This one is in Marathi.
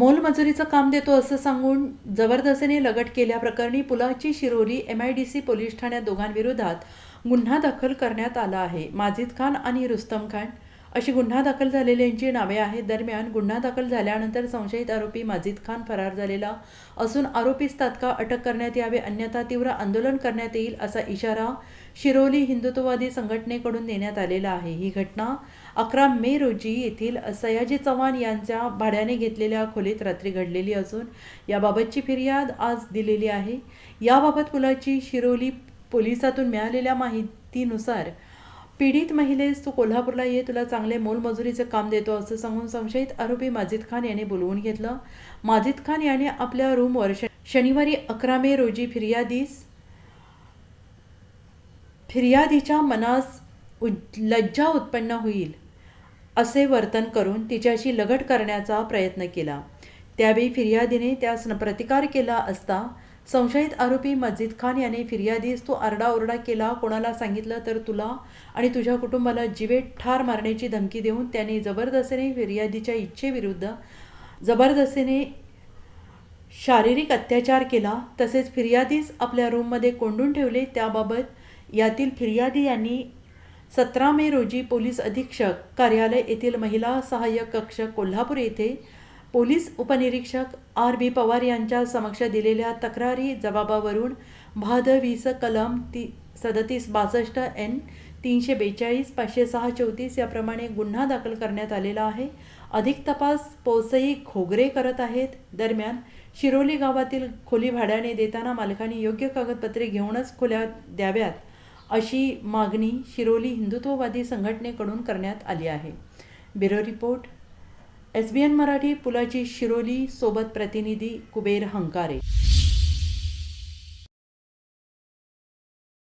मोलमजुरीचं काम देतो असं सांगून जबरदस्तीने लगट केल्याप्रकरणी Pulachi Shiroli M I D C police ठाण्यात दोघांविरोधात गुन्हा दाखल करण्यात आला आहे. माजिद खान आणि रुस्तम खान अशी गुन्हा दाखल झालेल्यांची नावे आहेत. दरम्यान गुन्हा दाखल झाल्यानंतर संशयित आरोपी माजिद खान फरार झालेला असून आरोपीस तात्काळ अटक करण्यात यावे अन्यथा तीव्र आंदोलन करण्यात येईल असा इशारा शिरोली हिंदुत्ववादी संघटनेकडून देण्यात आलेला आहे. ही घटना अकरा मे रोजी येथील सयाजी चव्हाण यांच्या भाड्याने घेतलेल्या खोलीत रात्री घडलेली असून याबाबतची फिर्याद आज दिलेली आहे. याबाबत पुलाची शिरोली पोलिसातून मिळालेल्या माहितीनुसार पीडित महिलेस तू कोल्हापूरला ये तुला चांगले मोलमजुरीचे काम देतो असं सांगून संशयित आरोपी माजिद खान याने बोलवून घेतलं. माजिद खान याने आपल्या रूमवर शनिवारी अकरा मे रोजी फिर्यादीस फिर्यादीच्या मनास उज- लज्जा उत्पन्न होईल असे वर्तन करून तिच्याशी लगट करण्याचा प्रयत्न केला. त्यावेळी फिर्यादीने त्यास प्रतिकार केला असता संशयित आरोपी मजिद खान याने फिर्यादीस तू आरडाओरडा केला. कोणाला सांगितलं तर तुला आणि तुझ्या कुटुंबाला जिवे ठार मारण्याची धमकी देऊन त्याने जबरदस्तीने फिर्यादीच्या इच्छेविरुद्ध जबरदस्तीने शारीरिक अत्याचार केला. तसेच फिर्यादीस आपल्या रूममध्ये कोंडून ठेवले. त्याबाबत यातील फिर्यादी यांनी सतरा मे रोजी पोलीस अधीक्षक कार्यालय येथील महिला सहाय्यक कक्ष कोल्हापूर येथे पोलीस उपनिरीक्षक आर बी पवार यांच्या समक्ष दिलेल्या तक्रारी जबाबावरून भादवीस कलम ती सदतीस बासष्ट एन तीनशे बेचाळीस पाचशे सहा चौतीस याप्रमाणे गुन्हा दाखल करण्यात आलेला आहे. अधिक तपास पोसई खोगरे करत आहेत. दरम्यान शिरोली गावातील खोली भाड्याने देताना मालकांनी योग्य कागदपत्रे घेऊनच खोल्या द्याव्यात अशी मागणी शिरोली हिंदुत्ववादी संघटनेकडून करण्यात आली आहे. Bureau report S B N Marathi Pulachi Shiroli सोबत प्रतिनिधी कुबेर हंकारे.